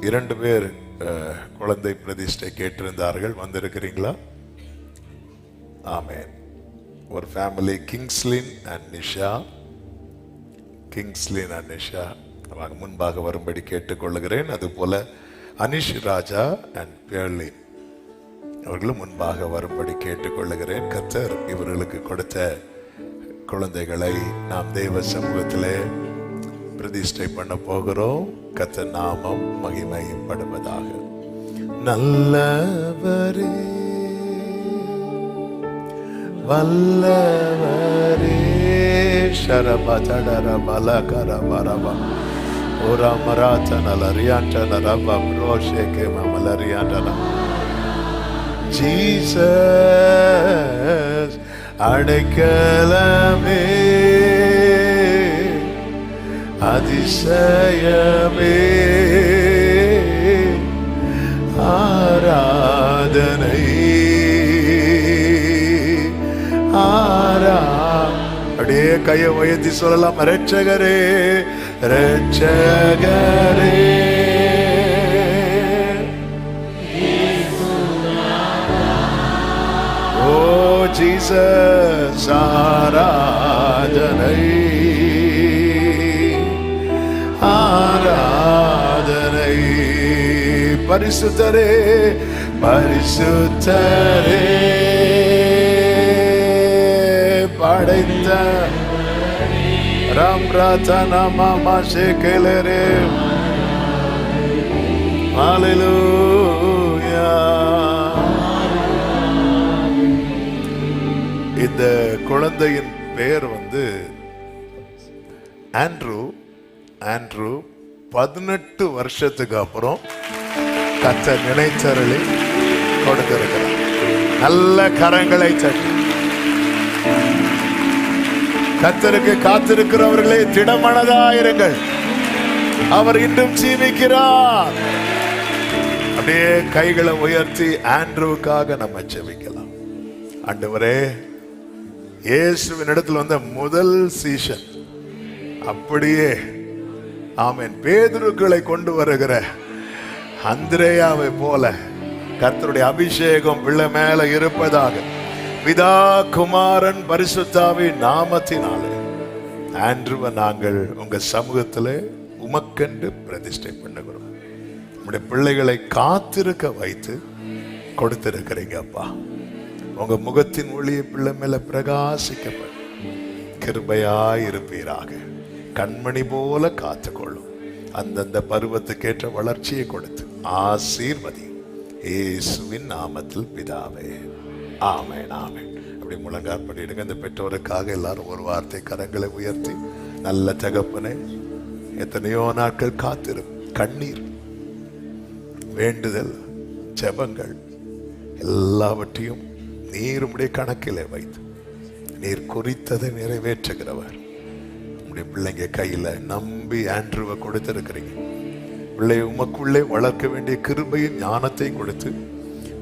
இரண்டு பேர் குழந்தை பிரதிஷ்டை கேட்டிருந்தார்கள். வந்திருக்கிறீங்களா? ஆமென். ஒரு family Kingslin and Nisha Kingslin and Nisha அவங்க முன்பாக வரும்படி கேட்டுக்கொள்கிறேன். அதுபோல அனிஷ் ராஜா அண்ட் பேர்லின் அவர்களும் முன்பாக வரும்படி கேட்டுக்கொள்கிறேன். கத்தர் இவர்களுக்கு கொடுத்த குழந்தைகளை நாம் தெய்வ சமூகத்திலே பிரதிஷ்டை பண்ண போகிறோம். கத்த நாமம் மகிமைப்படுவதாக. நல்லவரே வல்லவரே. ஷரபதடர பலகர பரபா ora marata na larianta na raba broshe ke mama larianta அடைக்கலமே. அதிசயமே. ஆராதனை. ஆரா. அப்படியே கையை உயர்த்தி சொல்லலாம் ரட்சகரே ரட்சகரே. ஓ ஜீசஸ் ஆராதனை. பரிசுத்தரே பரிசுத்தரே. படைத்த ராம் ராத்தனா மாமா சேகலரே Hallelujah. இந்த குழந்தையின் பெயர் வந்து ஆண்ட்ரூ. ஆண்ட்ரூ பதினெட்டு வருஷத்துக்கு அப்புறம் கத்த நினைச்சரளி கொடுத்திருக்கிறார். நல்ல கரங்களை தட்டி. கத்தருக்கு காத்திருக்கிறவர்களே திடமனதாயிருங்கள். அவர் இன்றும் ஜீவிக்கிறார். அப்படியே கைகளை உயர்த்தி ஆண்ட்ரூவுக்காக நம்ம ஜெபிக்கலாம். ஆண்டவரே இயேசுவின் இடத்துல வந்த முதல் சீசன். அப்படியே ஆமேன். பேதுருக்களை கொண்டு வருகிற அந்திரேயாவை போல கர்த்தருடைய அபிஷேகம் பிள்ளை மேல இருப்பதாக பிதா குமாரன் பரிசுத்தாவி நாமத்தினாலே. ஆண்ட்ருவ நாங்கள் உங்க சமூகத்தில் உமக்கென்று பிரதிஷ்டை பண்ணுகிறோம். நம்முடைய பிள்ளைகளை காத்திருக்க வைத்து கொடுத்திருக்கிறீங்க அப்பா. உங்க முகத்தின் ஒளியை பிள்ளை மேல பிரகாசிக்கப்படும். கிருபையாய் இருப்பீராக. கண்மணி போல காத்துக்கொள்ளும். அந்தந்த பருவத்துக்கேற்ற வளர்ச்சியை கொடுத்து ஆசீர்வதி. இயேசுவின் நாமத்தில் பிதாவே. ஆமேன் ஆமேன். அப்படி முழங்கால் பண்ணிடுங்க இந்த பெற்றோருக்காக எல்லாரும் ஒரு வார்த்தை கரங்களை உயர்த்தி நல்ல தகப்பனே எத்தனையோ நாட்கள் காத்திரும். கண்ணீர் வேண்டுதல் ஜபங்கள் எல்லாவற்றையும் நீர் உடைய கணக்கிலே வைத்து நீர் குறித்ததை நிறைவேற்றுகிறவர். உடைய பிள்ளைங்க கையில் நம்பி ஆண்ட்ருவை கொடுத்துருக்கிறீங்க. பிள்ளை உமக்குள்ளே வளர்க்க வேண்டிய கிருபையும் ஞானத்தையும் கொடுத்து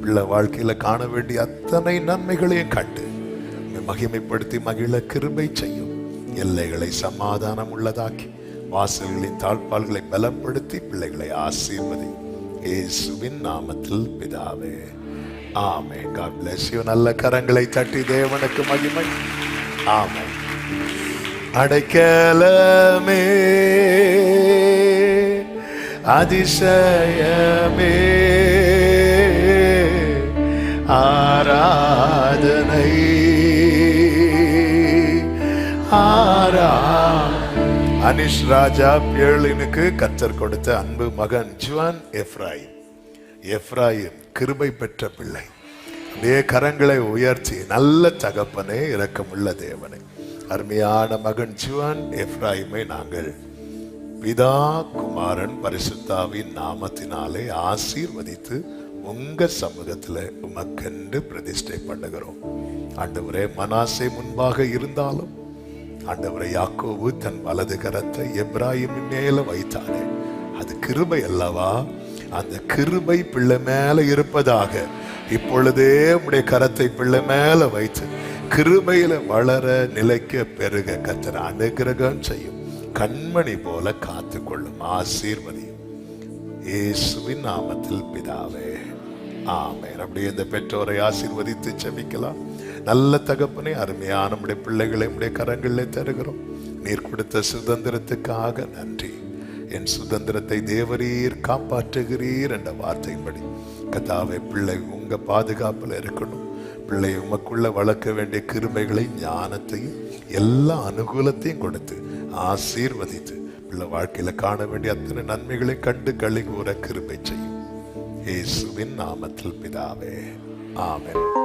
பிள்ளை வாழ்க்கையில காண வேண்டிய அத்தனை நன்மைகளையும் கண்டு மகிமைப்படுத்தி மகிழ கிருபை செய்யும். எல்லைகளை சமாதானம் உள்ளதாக்கி வாசல்களின் தாழ்பால்களை பலப்படுத்தி பிள்ளைகளை ஆசீர்வதி. இயேசுவின் நாமத்தில் பிதாவே. ஆமே காட் பிளஸ் யூ நல்ல கரங்களை தட்டி தேவனுக்கு மகிமை. ஆமே அடைக்கலமே. அதிசயமே. ஆராதனை. ஆரா. அனிஷ் ராஜா பியர்லினுக்கு கத்தர் கொடுத்த அன்பு மகன் ஜுவான் எஃப்ராயிம். எஃப்ராயிம் கிருபை பெற்ற பிள்ளை. அப்படியே கரங்களை உயர்த்தி நல்ல தகப்பனே இரக்கமுள்ள தேவனே. அருமையான மகன் ஜுவான் எஃப்ராயிமை நாங்கள் பிதா குமாரன் பரிசுத்தாவின் நாமத்தினாலே ஆசீர்வதித்து உங்க சமூகத்துல உமக்கென்று பிரதிஷ்டை பண்ணுகிறோம். ஆண்டவரே மனாசை முன்பாக இருந்தாலும் ஆண்டவரை யாக்கோவு தன் வலது கரத்தை எப்ராஹிமின் மேல வைத்தானே அது கிருபை அல்லவா? அந்த கிருபை பிள்ளை மேல இருப்பதாக இப்பொழுதே உடைய கரத்தை பிள்ளை மேல வைத்து கிருபையில வளர நிலைக்க பெருக. கத்தர் அனுகிரகம் செய்யும். கண்மணி போல காத்துக்கொள்ளும் ஆசீர்வதியும் இயேசுவின் நாமத்தில் பிதாவே. ஆமேன். அப்படியே இந்த பெற்றோரை ஆசீர்வதித்து செபிக்கலாம் நல்ல தகப்பனே அருமையான நம்முடைய பிள்ளைகளை நம்முடைய கரங்களிலே தருகிறோம். நீர் கொடுத்த சுதந்திரத்துக்காக நன்றி. என் சுதந்திரத்தை தேவரீர் காப்பாற்றுகிறீர் என்ற வார்த்தையின்படி. கதாவை பிள்ளை உங்க பாதுகாப்பில் இருக்கணும். பிள்ளை உமக்குள்ள வளர்க்க வேண்டிய கிருமைகளை ஞானத்தையும் எல்லா அனுகூலத்தையும் கொடுத்து ஆசீர்வதித்து பிள்ளை வாழ்க்கையில காண வேண்டிய அத்தனை நன்மைகளை கண்டு களி கூற கிருபை செய்யும். இயேசுவின் நாமத்தில் பிதாவே. ஆமென்.